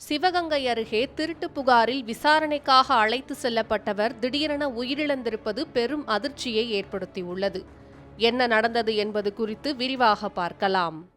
சிவகங்கை அருகே திருட்டு புகாரில் விசாரணைக்காக அழைத்து செல்லப்பட்டவர் திடீரென உயிரிழந்திருப்பது பெரும் அதிர்ச்சியை ஏற்படுத்தியுள்ளது. என்ன நடந்தது என்பது குறித்து விரிவாக பார்க்கலாம்.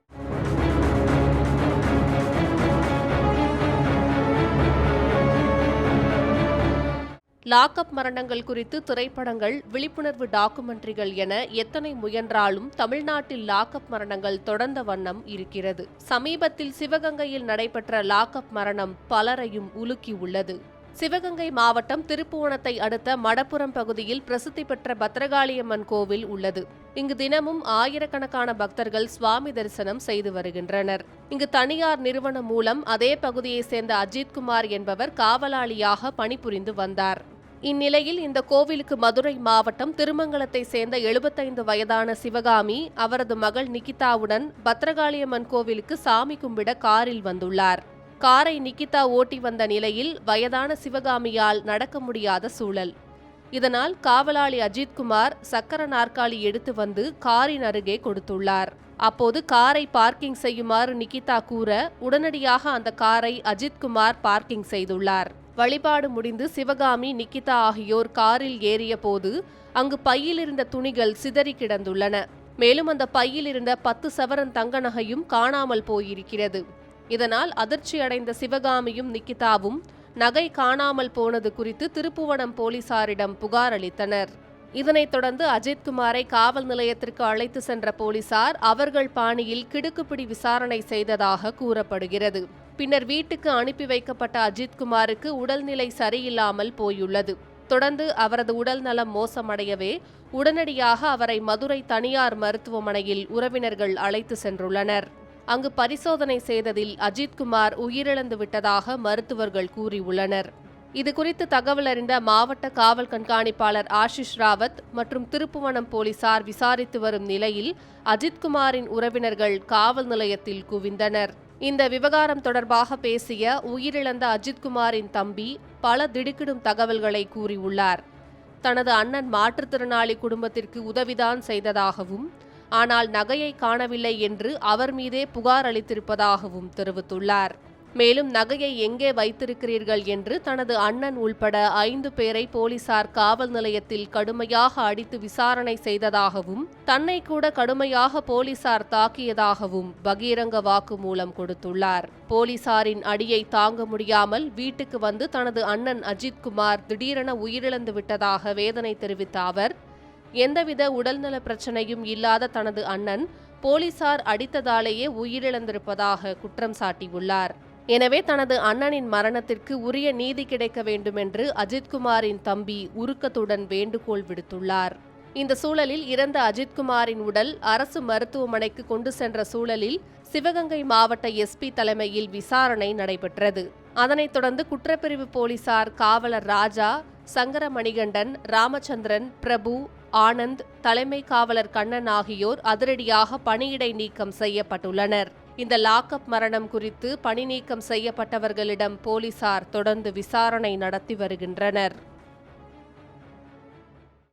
லாக்அப் மரணங்கள் குறித்து திரைப்படங்கள் விழிப்புணர்வு டாக்குமெண்ட்ரிகள் என எத்தனை முயன்றாலும் தமிழ்நாட்டில் லாக்அப் மரணங்கள் தொடர்ந்த வண்ணம் இருக்கிறது. சமீபத்தில் சிவகங்கையில் நடைபெற்ற லாக்அப் மரணம் பலரையும் உலுக்கி உள்ளது. சிவகங்கை மாவட்டம் திருப்புவனத்தை அடுத்த மடப்புறம் பகுதியில் பிரசித்தி பெற்ற பத்ரகாளியம்மன் கோவில் உள்ளது. இங்கு தினமும் ஆயிரக்கணக்கான பக்தர்கள் சுவாமி தரிசனம் செய்து வருகின்றனர். இங்கு தனியார் நிறுவனம் மூலம் அதே பகுதியைச் சேர்ந்த அஜித்குமார் என்பவர் காவலாளியாக பணிபுரிந்து வந்தார். இந்நிலையில் இந்த கோவிலுக்கு மதுரை மாவட்டம் திருமங்கலத்தை சேர்ந்த எழுபத்தைந்து வயதான சிவகாமி அவரது மகள் நிகிதாவுடன் பத்ரகாளியம்மன் கோவிலுக்கு சாமி கும்பிட காரில் வந்துள்ளார். காரை நிக்கிதா ஓட்டி வந்த நிலையில் வயதான சிவகாமியால் நடக்க முடியாத சூழல். இதனால் காவலாளி அஜித்குமார் சக்கர நாற்காலி எடுத்து வந்து காரின் அருகே கொடுத்துள்ளார். அப்போது காரை பார்க்கிங் செய்யுமாறு நிகிதா கூற உடனடியாக அந்த காரை அஜித்குமார் பார்க்கிங் செய்துள்ளார். வழிபாடு முடிந்து சிவகாமி நிக்கிதா ஆகியோர் காரில் ஏறிய போது அங்கு பையில் இருந்த துணிகள் சிதறி கிடந்துள்ளன. மேலும் அந்த பையில் இருந்த பத்து சவரன் தங்க நகையும் காணாமல் போயிருக்கிறது. இதனால் அதிர்ச்சி அடைந்த சிவகாமியும் நிக்கிதாவும் நகை காணாமல் போனது குறித்து திருப்புவனம் போலீசாரிடம் புகார் அளித்தனர். இதனைத் தொடர்ந்து அஜித்குமாரை காவல் நிலையத்திற்கு அழைத்து சென்ற போலீசார் அவர்கள் பாணியில் கிடுக்குப்பிடி விசாரணை செய்ததாக கூறப்படுகிறது. பின்னர் வீட்டுக்கு அனுப்பி வைக்கப்பட்ட அஜித்குமாருக்கு உடல்நிலை சரியில்லாமல் போயுள்ளது. தொடர்ந்து அவரது உடல் நலம் மோசமடையவே உடனடியாக அவரை மதுரை தனியார் மருத்துவமனையில் உறவினர்கள் அழைத்து சென்றுள்ளனர். அங்கு பரிசோதனை செய்ததில் அஜித்குமார் உயிரிழந்து விட்டதாக மருத்துவர்கள் கூறியுள்ளனர். இதுகுறித்து தகவல் அறிந்த மாவட்ட காவல் கண்காணிப்பாளர் ஆஷிஷ் ராவத் மற்றும் திருப்புவனம் போலீசார் விசாரித்து வரும் நிலையில் அஜித்குமாரின் உறவினர்கள் காவல் நிலையத்தில் குவிந்தனர். இந்த விவகாரம் தொடர்பாக பேசிய உயிரிழந்த அஜித்குமாரின் தம்பி பல திடுக்கிடும் தகவல்களை கூறியுள்ளார். தனது அண்ணன் மாற்றுத்திறனாளி குடும்பத்திற்கு உதவிதான் செய்ததாகவும் ஆனால் நகையை காணவில்லை என்று அவர் மீதே புகார் அளித்திருப்பதாகவும் தெரிவித்துள்ளார். மேலும் நகையை எங்கே வைத்திருக்கிறீர்கள் என்று தனது அண்ணன் உள்பட ஐந்து பேரை போலீசார் காவல் நிலையத்தில் கடுமையாக அடித்து விசாரணை செய்ததாகவும் தன்னை கூட கடுமையாக போலீசார் தாக்கியதாகவும் பகீரங்க வாக்குமூலம் கொடுத்துள்ளார். போலீசாரின் அடியை தாங்க முடியாமல் வீட்டுக்கு வந்து தனது அண்ணன் அஜித்குமார் திடீரென உயிரிழந்து விட்டதாக வேதனை தெரிவித்த அவர் எந்தவித உடல்நல பிரச்சனையும் இல்லாத தனது அண்ணன் போலீசார் அடித்ததாலேயே உயிரிழந்திருப்பதாக குற்றம் சாட்டியுள்ளார். எனவே தனது அண்ணனின் மரணத்திற்கு உரிய நீதி கிடைக்க வேண்டுமென்று அஜித்குமாரின் தம்பி உருக்கத்துடன் வேண்டுகோள் விடுத்துள்ளார். இந்த சூழலில் இறந்த அஜித்குமாரின் உடல் அரசு மருத்துவமனைக்கு கொண்டு சென்ற சூழலில் சிவகங்கை மாவட்ட எஸ்பி தலைமையில் விசாரணை நடைபெற்றது. அதனைத் தொடர்ந்து குற்றப்பிரிவு போலீசார் காவலர் ராஜா சங்கர மணிகண்டன் ராமச்சந்திரன் பிரபு ஆனந்த் தலைமை காவலர் கண்ணன் ஆகியோர் அதிரடியாக பணியிடை நீக்கம் செய்யப்பட்டுள்ளனர். இந்த லாக்அப் மரணம் குறித்து பணி நீக்கம் செய்யப்பட்டவர்களிடம் போலீசார் தொடர்ந்து விசாரணை நடத்தி வருகின்றனர்.